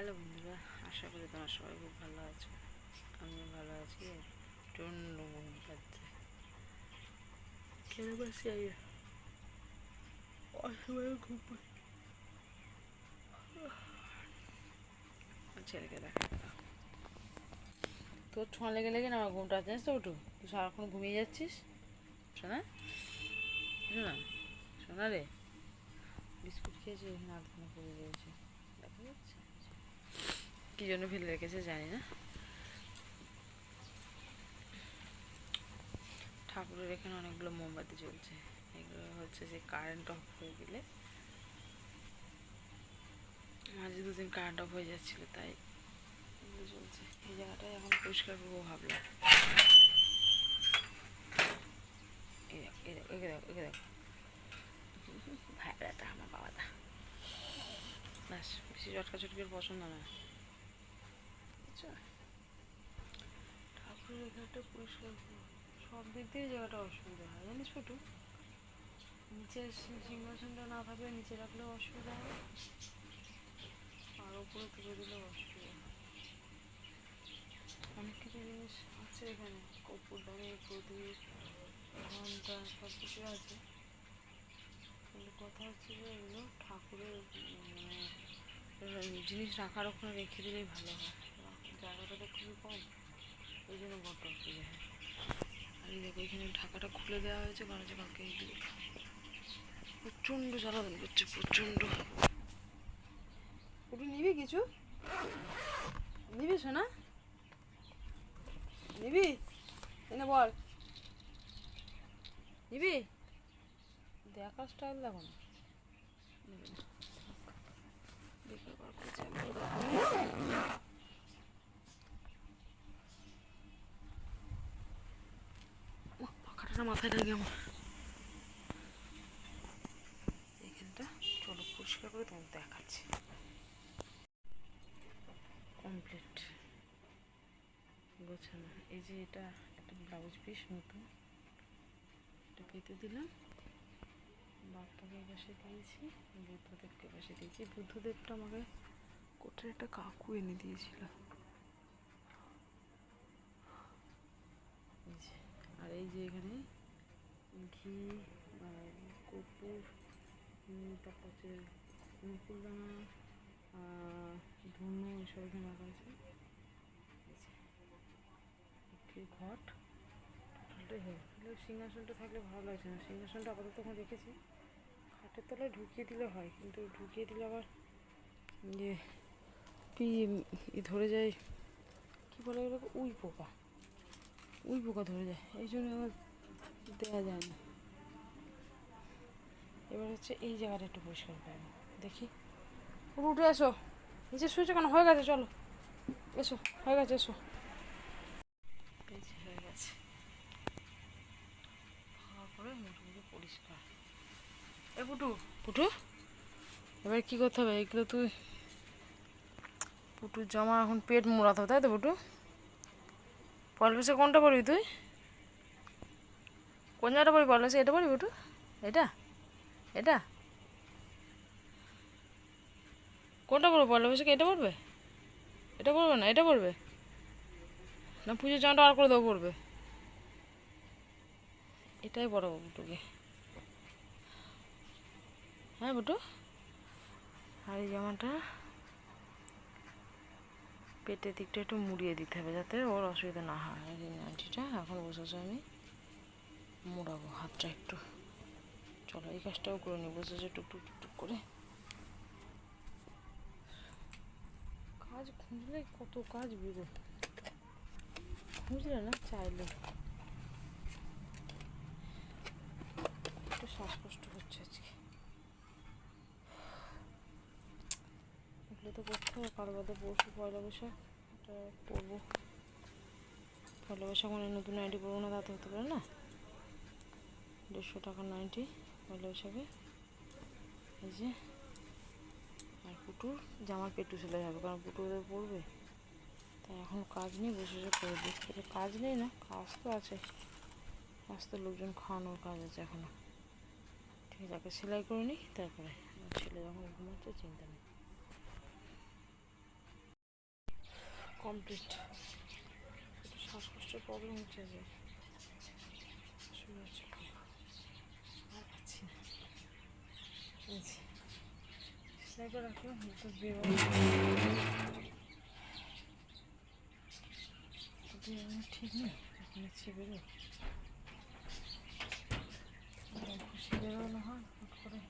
Hello বন্ধুরা, আশা করি তোমরা সবাই খুব ভালো আছো। আমিও ভালো আছি। অসময়ে ঘুম পাচ্ছে আমার ছেলেকে দেখা তোর ছোঁয়া লেগে লেগে না আমার ঘুমটা জানিস তো উঠু? তুই সারাক্ষণ ঘুমিয়ে যাচ্ছিস? শোনা? শোনা? শোনা রে? বিস্কুট খেয়েছি এখানে আধখানা পড়ে দেখা যাচ্ছে। কি জন্য ফেলে রেখেছে জানি না। ঠাকুরের এখানে অনেকগুলো মোমবাতি জ্বলছে। এগুলো হচ্ছে যে কারেন্ট অফ হয়ে গেলে। মাঝে দুদিন কারেন্ট অফ হয়ে যাচ্ছিল, তাই জ্বলছে। এই জায়গাটাই এখন পরিষ্কার করব ভাবলাম। ভাইরাটা আমার বাবাটা। ব্যাস, বেশি চটকা চটকির পছন্দ না। বুঝছ ঠাকুরের এখানটা পরিষ্কার করো। সব দিক দিয়ে জায়গাটা অসুবিধা হয়, জানিস ফুটু নিচে সিংহাসনটা না থাকলে নিচে রাখলেও অসুবিধা হবে আর উপরে তুলে দিলেও অসুবিধা হয়। অনেক কিছু জিনিস আছে এখানে কপুরদানি প্রদীপ, ঘণ্টা, সব কিছু আছে। কিন্তু কথা হচ্ছে যে এগুলো ঠাকুরের মানে জিনিস রাখার ওখানে রেখে দিলেই ভালো হয়। জায়গাটা তো খুবই কম। ওই জন্য বড্ড অসুবিধা হয়। আর এই দেখো এখানে ঢাকাটা খুলে দেওয়া হয়েছে কারণ হচ্ছে কালকে এই দিকে প্রচণ্ড জ্বালাতন করছে প্রচণ্ড। একটু নিবি কিছু? নিবি শোনা নিবি? এনে বল। নিবি? দেখা স্টাইল দেখো না নিবি না দেখে বার করছে একবার দেখো। ওহ, পাখাটা মাথায় লাগে আমার এখানটা চলো পরিষ্কার করে তোমাকে দেখাচ্ছি। কমপ্লিট গোছানো। এই যে এটা একটা ব্লাউজ পিস নতুন। এটা পেতে দিলাম। বাপ্পাকে পাশে দিয়েছি, বুদ্ধদেবকে পাশে দিয়েছি। বুদ্ধদেবটা আমাকে কোথায় একটা কাকু এনে দিয়েছিল। আর এই যে এখানে ঘি কর্পূর তারপর হচ্ছে মুকুলদানা ধুনো এসব এখানে একটি ঘট টোটালটাই হয়ে গেল সিংহাসনটা থাকলে ভালো লাগছে না। সিংহাসনটা আপাতত তখন রেখেছি। খাটের তলায় ঢুকিয়ে দিলে হয়, কিন্তু ঢুকিয়ে দিলে আবার যে পি ধরে যায়, কী বলে এগুলোকে উই পোকা। উই পোকা ধরে যায়। এই জন্য আবার দেওয়া যায় না। এবার হচ্ছে এই জায়গাটা একটু পরিষ্কার করব দেখি। উঠে এসো। নিচে শুয়েছো কেন? হয়ে গেছে, চলো। এসো, হয়ে গেছে, এসো। হয়ে গেছে। করে পরিষ্কার। এ পুটু। পুটু? এবার কি করতে হবে? এগুলো তুই পুটুর জামা এখন পেট মোড়াতে হবে, তাই তো পুটু? পয়লা কোনটা পরবি তুই? কোন জায়গাটা পয়লা বৈশাখ এটা পরবি পুটু এটা? এটা? কোনটা পরবে পয়লা বৈশাখ এটা পড়বে? এটা পড়বে না? এটা পড়বে? না পুজোর জামাটা আর করে দেবো পড়বে। এটাই পরাবো বুটুকে। হ্যাঁ বুটু? আর এই জামাটা পেটের দিকটা একটু মুড়িয়ে দিতে হবে যাতে ওর অসুবিধা না হয়। আন্টিটা, এখন বসে বসে আমি। মোড়াবো হাতটা একটু। চলো, এই কাজটাও করে বসে বসে টুকটুক টুকটুক করে। কাজ খুঁজলে কত কাজ বেরো খুঁজলে না চাইলে। একটু শ্বাসকষ্ট হচ্ছে আজকে। এগুলো তো করতে হবে কারও বাদে পরশু পয়লা বৈশাখ, এটা পরবো পয়লা বৈশাখ মানে নতুন আইডি পরবো না, তাতে হতে পারে না? দেড়শো টাকা নাইটি পয়লা বৈশাখে এই যে, আর পুটুর জামার পেটু সেলাই হবে কারণ পুটু ওদের পড়বে তাই এখন কাজ নেই, বসে বসে করে দিচ্ছি কাজ নেই না, কাজ তো আছে। কাজ তো লোকজন খাওয়ানোর কাজ আছে এখনও ঠিক আছে, আগে সেলাই করে নিই, তারপরে আমার ছেলে যখন ঘুমাচ্ছে, চিন্তা নেই। কমপ্লিট। শ্বাসকষ্টের প্রবলেম হচ্ছে যে শুরু হচ্ছে খুব। আর পাচ্ছি না এই যে, সেলাই করে তো বেরোয় বেরোনো ঠিক নেই এখন ইচ্ছে বেরোয় খুশি বেরোনো হয় হুট করে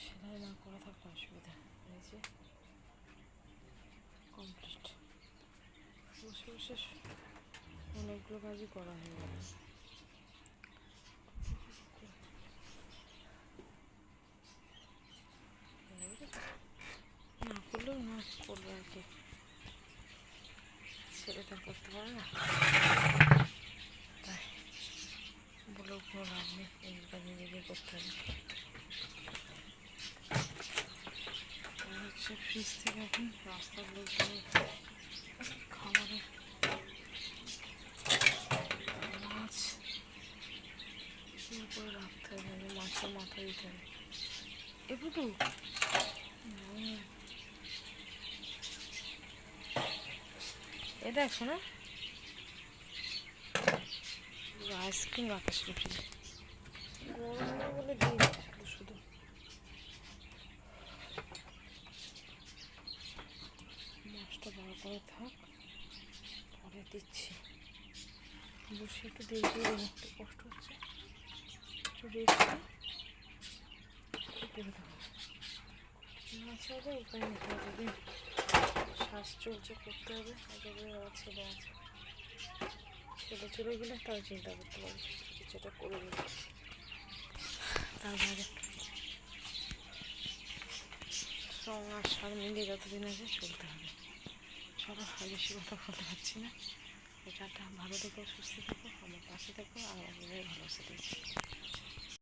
সেলাই না করে থাকলে অসুবিধা এই যে বসে বসে অনেকগুলো কাজই করা হয়ে গেল না করলেও না করবে কি ছেলে তো করতে পারে না? তাই বলেও কোনো লাভ নেই নিজেকে করতে হবে? হচ্ছে ফ্রিজ থেকে এখন রাস্তার লোকজন খাবারে মাছ করে রাখতে হবে মানে মাছের মাথা দিতে হবে। এপুটু এ দেখো না? আইসক্রিম রাখা ছিল ফ্রিজে গরম না বলে দিয়ে দিচ্ছিল শুধু মাছটা বড় করে থাক, পরে দিচ্ছি। বসে একটু দেখে দিন একটু কষ্ট হচ্ছে। একটু রেখে করে দেবো মাছ হবে, উপায় নেই যদি চলছে করতে হবে। আমার ছেলে আছে, ছেলে চলে গেলে তাও চিন্তা করতে পারবে কিছুটা করে দেবে তারপরে সং আর সার মিলিয়ে যতদিন আছে চলতে হবে। চলো আর বেশি কথা বলতে পারছি না। এটা ভালো থেকো, সুস্থ থেকো, আমার পাশে থেকো, আর আমার ভালোবাসা দিয়েছি